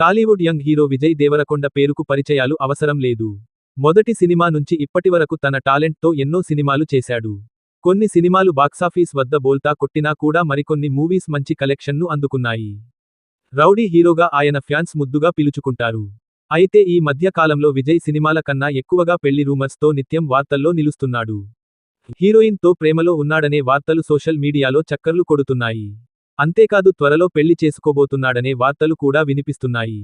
Tollywood young hero Vijay Deverakonda పేరుకు పరిచయాలు అవసరం లేదు. మొదటి సినిమా నుంచి ఇప్పటివరకు తన టాలెంట్తో ఎన్నో సినిమాలు చేశాడు. కొన్ని సినిమాలు బాక్సాఫీస్ వద్ద బోల్తా కొట్టినా కూడా మరికొన్ని మూవీస్ మంచి కలెక్షన్ను అందుకున్నాయి. రౌడీ హీరోగా ఆయన ఫ్యాన్స్ ముద్దుగా పిలుచుకుంటారు. అయితే ఈ మధ్య కాలంలో విజయ్ సినిమాల కన్నా ఎక్కువగా పెళ్ళి రూమర్స్తో నిత్యం వార్తల్లో నిలుస్తున్నాడు. హీరోయిన్తో ప్రేమలో ఉన్నాడనే వార్తలు సోషల్ మీడియాలో చక్కర్లు కొడుతున్నాయి. అంతేకాదు త్వరలో పెళ్ళి చేసుకోబోతున్నాడనే వార్తలు కూడా వినిపిస్తున్నాయి.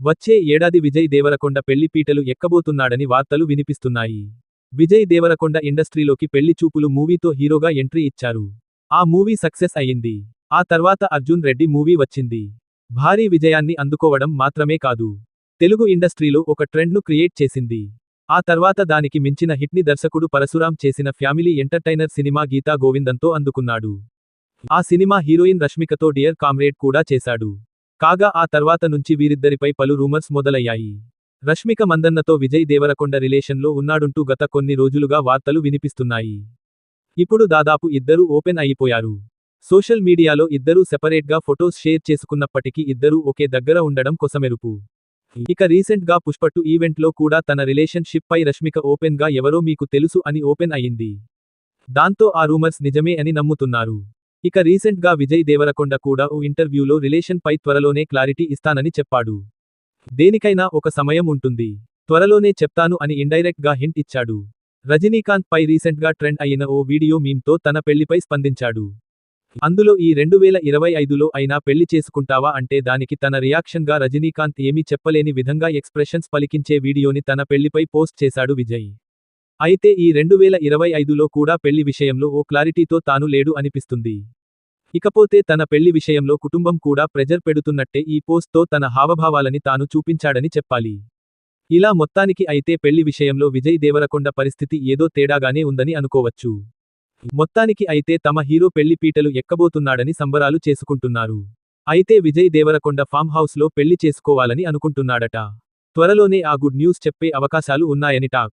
వచ్చే ఏడాది విజయ్ దేవరకొండ పెళ్ళి పీటలు ఎక్కబోతున్నాడని వార్తలు వినిపిస్తున్నాయి. విజయ్ దేవరకొండ ఇండస్ట్రీలోకి పెళ్ళి చూపులు మూవీతో హీరోగా ఎంట్రీ ఇచ్చారు. ఆ మూవీ సక్సెస్ అయ్యింది. ఆ తర్వాత అర్జున్ రెడ్డి మూవీ వచ్చింది. భారీ విజయాన్ని అందుకోవడం మాత్రమే కాదు. తెలుగు ఇండస్ట్రీలో ఒక ట్రెండ్ను క్రియేట్ చేసింది. ఆ తర్వాత దానికి మించిన హిట్ని దర్శకుడు పరశురాం చేసిన ఫ్యామిలీ ఎంటర్టైనర్ సినిమా గీతా గోవిందంతో అందుకున్నాడు. ఆ సినిమా హీరోయిన్ రష్మికతో డియర్ కామ్రేడ్ కూడా చేశాడు. కాగా ఆ తర్వాత నుంచి వీరిద్దరిపై పలు రూమర్స్ మొదలయ్యాయి. రష్మిక మందన్నతో విజయ్ దేవరకొండ రిలేషన్లో ఉన్నాడుంటూ గత కొన్ని రోజులుగా వార్తలు వినిపిస్తున్నాయి. ఇప్పుడు దాదాపు ఇద్దరూ ఓపెన్ అయిపోయారు. సోషల్ మీడియాలో ఇద్దరూ సెపరేట్గా ఫొటోస్ షేర్ చేసుకున్నప్పటికీ ఇద్దరూ ఒకే దగ్గర ఉండడం కొసమెరుపు. ఇక రీసెంట్గా పుష్పట్టు ఈవెంట్లో కూడా తన రిలేషన్షిప్ పై రష్మిక ఓపెన్గా ఎవరో మీకు తెలుసు అని ఓపెన్ అయింది దాంతో ఆ రూమర్స్ నిజమే అని నమ్ముతున్నారు. ఇక రీసెంట్గా విజయ్ దేవరకొండ కూడా ఓ ఇంటర్వ్యూలో రిలేషన్ పై త్వరలోనే క్లారిటీ ఇస్తానని చెప్పాడు. దేనికైనా ఒక సమయం ఉంటుంది. త్వరలోనే చెప్తాను అని ఇండైరెక్ట్గా హింట్ ఇచ్చాడు. రజనీకాంత్ పై రీసెంట్గా ట్రెండ్ అయిన ఓ వీడియో మీమ్తో తన పెళ్ళిపై స్పందించాడు. అందులో ఈ రెండు వేల ఇరవై ఐదులో అయినా పెళ్ళి చేసుకుంటావా అంటే దానికి తన రియాక్షన్గా రజనీకాంత్ ఏమీ చెప్పలేని విధంగా ఎక్స్ప్రెషన్స్ పలికించే వీడియోని తన పెళ్ళిపై పోస్ట్ చేశాడు విజయ్. అయితే ఈ రెండు వేల ఇరవై ఐదులో కూడా పెళ్ళి విషయంలో ఓ క్లారిటీతో తాను లేడు అనిపిస్తుంది. ఇకపోతే తన పెళ్ళి విషయంలో కుటుంబం కూడా ప్రెజర్ పెడుతున్నట్టే ఈ పోస్ట్తో తన హావభావాలని తాను చూపించాడని చెప్పాలి. ఇలా మొత్తానికి అయితే పెళ్ళి విషయంలో విజయ్ దేవరకొండ పరిస్థితి ఏదో తేడాగానే ఉందని అనుకోవచ్చు. మొత్తానికి అయితే తమ హీరో పెళ్ళి పీటలు ఎక్కబోతున్నాడని సంబరాలు చేసుకుంటున్నారు. అయితే విజయ్ దేవరకొండ ఫామ్ హౌస్లో పెళ్ళి చేసుకోవాలని అనుకుంటున్నాడట. త్వరలోనే ఆ గుడ్ న్యూస్ చెప్పే అవకాశాలు ఉన్నాయని టాక్.